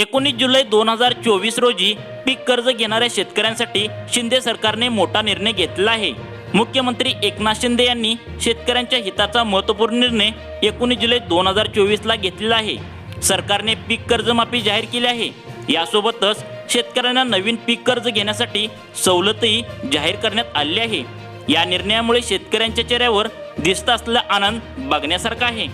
एकोणीस जुलै दोन हजार चोवीस रोजी पीक कर्ज घेणाऱ्या शेतकऱ्यांसाठी शिंदे सरकारने मोठा निर्णय घेतला आहे. मुख्यमंत्री एकनाथ शिंदे यांनी शेतकऱ्यांच्या हिताचा महत्त्वपूर्ण निर्णय एकोणीस जुलै दोन हजार चोवीसला घेतलेला आहे. सरकारने पीक कर्जमाफी जाहीर केली आहे. यासोबतच शेतकऱ्यांना नवीन पीक कर्ज घेण्यासाठी सवलतही जाहीर करण्यात आली आहे. या निर्णयामुळे शेतकऱ्यांच्या चेहऱ्यावर दिसत असलेला आनंद बघण्यासारखा आहे.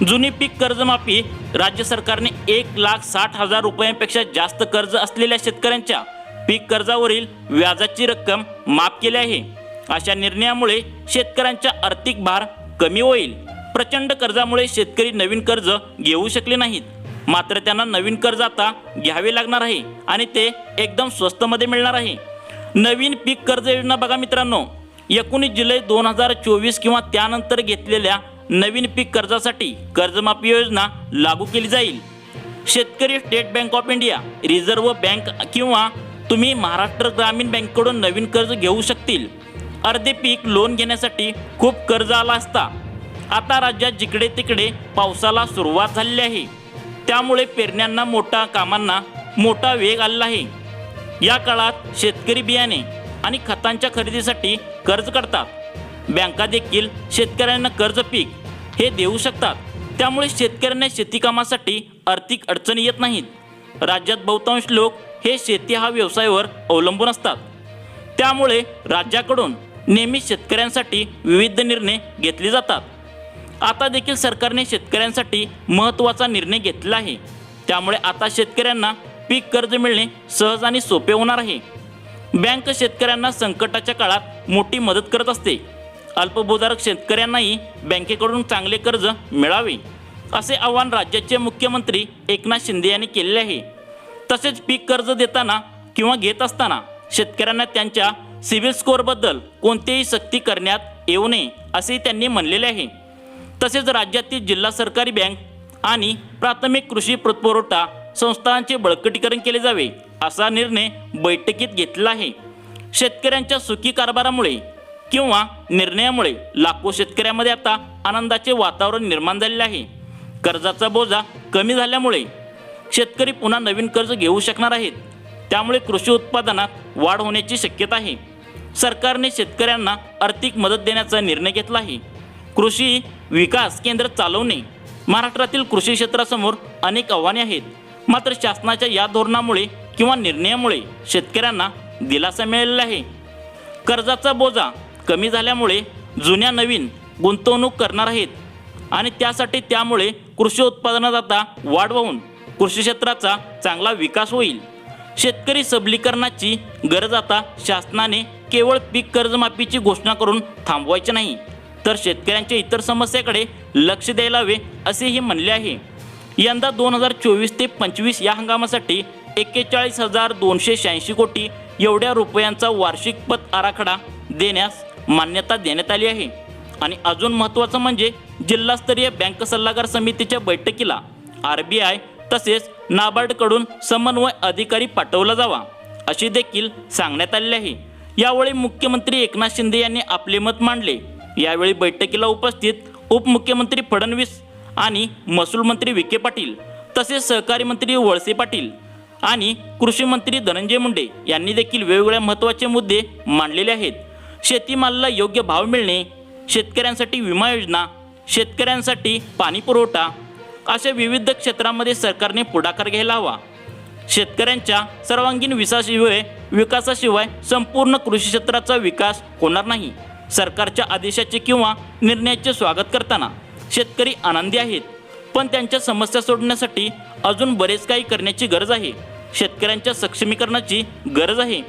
जुनी पीक कर्जमाफी राज्य सरकारने एक लाख साठ हजार रुपयांपेक्षा जास्त कर्ज असलेल्या शेतकऱ्यांच्या पीक कर्जावरील व्याजाची रक्कम माफ केली आहे. अशा निर्णयामुळे शेतकऱ्यांचा आर्थिक भार कमी होईल. प्रचंड कर्जामुळे शेतकरी नवीन कर्ज घेऊ शकले नाहीत. मात्र त्यांना नवीन कर्ज आता घ्यावे लागणार आहे आणि ते एकदम स्वस्तमध्ये मिळणार आहे. नवीन पीक कर्ज योजना बघा मित्रांनो. एकोणीस जुलै दोन हजार चोवीस किंवा त्यानंतर घेतलेल्या नवीन पीक कर्जासाठी कर्जमाफी योजना लागू केली जाईल. शेतकरी State Bank of India Reserve Bank किंवा तुम्ही महाराष्ट्र ग्रामीण बँकेकडून नवीन कर्ज घेऊ शकतील. अर्धे पीक लोन घेण्यासाठी खूप कर्ज आला असता. आता राज्यात जिकडे तिकडे पावसाला सुरुवात झालेली आहे. त्यामुळे पेरण्यांना मोठा कामांना मोठा वेग आलेला आहे. या काळात शेतकरी बियाणे आणि खतांच्या खरेदीसाठी कर्ज करतात बँका देखील शेतकऱ्यांना कर्ज पीक हे देऊ शकतात. त्यामुळे शेतकऱ्यांना शेतीकामासाठी आर्थिक अडचणी येत नाहीत. राज्यात बहुतांश लोक हे शेती हा व्यवसायावर अवलंबून असतात. त्यामुळे राज्याकडून नेहमी शेतकऱ्यांसाठी विविध निर्णय घेतले जातात. आता देखील सरकारने शेतकऱ्यांसाठी महत्त्वाचा निर्णय घेतला आहे. त्यामुळे आता शेतकऱ्यांना पीक कर्ज मिळणे सहज आणि सोपे होणार आहे. बँक शेतकऱ्यांना संकटाच्या काळात मोठी मदत करत असते. अल्पभूधारक शेतकऱ्यांनाही बँकेकडून चांगले कर्ज मिळावे असे आवाहन राज्याचे मुख्यमंत्री एकनाथ शिंदे यांनी केलेले आहे. तसेच पीक कर्ज देताना किंवा घेत असताना शेतकऱ्यांना त्यांच्या सिबिल स्कोअरबद्दल कोणतीही सक्ती करण्यात येऊ नये असेही त्यांनी म्हणलेले आहे. तसेच राज्यातील जिल्हा सरकारी बँक आणि प्राथमिक कृषी पुरवठा संस्थांचे बळकटीकरण केले जावे असा निर्णय बैठकीत घेतला आहे. शेतकऱ्यांच्या सुखी कारभारामुळे किंवा निर्णयामुळे लाखो शेतकऱ्यांमध्ये आता आनंदाचे वातावरण निर्माण झालेले आहे. कर्जाचा बोजा कमी झाल्यामुळे शेतकरी पुन्हा नवीन कर्ज घेऊ शकणार आहेत. त्यामुळे कृषी उत्पादनात वाढ होण्याची शक्यता आहे. सरकारने शेतकऱ्यांना आर्थिक मदत देण्याचा निर्णय घेतला आहे. कृषी विकास केंद्र चालवणे. महाराष्ट्रातील कृषी क्षेत्रासमोर अनेक आव्हाने आहेत. मात्र शासनाच्या या धोरणामुळे किंवा निर्णयामुळे शेतकऱ्यांना दिलासा मिळालेला आहे. कर्जाचा बोजा कमी झाल्यामुळे जुन्या नवीन गुंतवणूक करणार आहेत. आणि त्यासाठी त्यामुळे कृषी उत्पादनात आता वाढ होऊन कृषी क्षेत्राचा चांगला विकास होईल. शेतकरी सबलीकरणाची गरज आता शासनाने केवळ पीक कर्जमाफीची घोषणा करून थांबवायची नाही तर शेतकऱ्यांच्या इतर समस्याकडे लक्ष द्यायला हवे असेही म्हणले आहे. यंदा दोन हजार चोवीस ते पंचवीस या हंगामासाठी एक्केचाळीस हजार दोनशे शहाऐंशी कोटी एवढ्या रुपयांचा वार्षिक पत आराखडा देण्यास मान्यता देण्यात आली आहे. आणि अजून महत्त्वाचं म्हणजे जिल्हास्तरीय बँक सल्लागार समितीच्या बैठकीला आर बी आय तसेच नाबार्डकडून समन्वय अधिकारी पाठवला जावा अशी देखील सांगण्यात आलेले आहे. यावेळी मुख्यमंत्री एकनाथ शिंदे यांनी आपले मत मांडले. यावेळी बैठकीला उपस्थित उपमुख्यमंत्री फडणवीस आणि महसूल मंत्री विखे पाटील तसेच सहकारी मंत्री वळसे पाटील आणि कृषी मंत्री धनंजय मुंडे यांनी देखील वेगवेगळ्या महत्त्वाचे मुद्दे मांडलेले आहेत. शेतीमालाला योग्य भाव मिळणे शेतकऱ्यांसाठी विमा योजना शेतकऱ्यांसाठी पाणी पुरवठा अशा विविध क्षेत्रामध्ये सरकारने पुढाकार घ्यायला हवा. शेतकऱ्यांच्या सर्वांगीण विकासाशिवाय विकासाशिवाय संपूर्ण कृषी क्षेत्राचा विकास होणार नाही. सरकारच्या आदेशाचे किंवा निर्णयाचे स्वागत करताना शेतकरी आनंदी आहेत पण त्यांच्या समस्या सोडण्यासाठी अजून बरेच काही करण्याची गरज आहे. शेतकऱ्यांच्या सक्षमीकरणाची गरज आहे.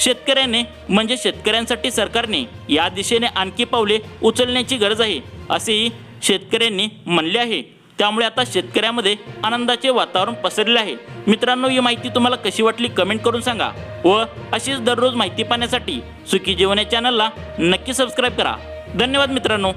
शेतकऱ्याने म्हणजे शेतकऱ्यांसाठी सरकारने या दिशेने आणखी पावले उचलण्याची गरज आहे असेही शेतकऱ्यांनी म्हणले आहे. त्यामुळे आता शेतकऱ्यामध्ये आनंदाचे वातावरण पसरले आहे. मित्रांनो ही माहिती तुम्हाला कशी वाटली कमेंट करून सांगा व अशीच दररोज माहिती पाहण्यासाठी सुखी जीवन या चॅनलला नक्की सबस्क्राईब करा. धन्यवाद मित्रांनो.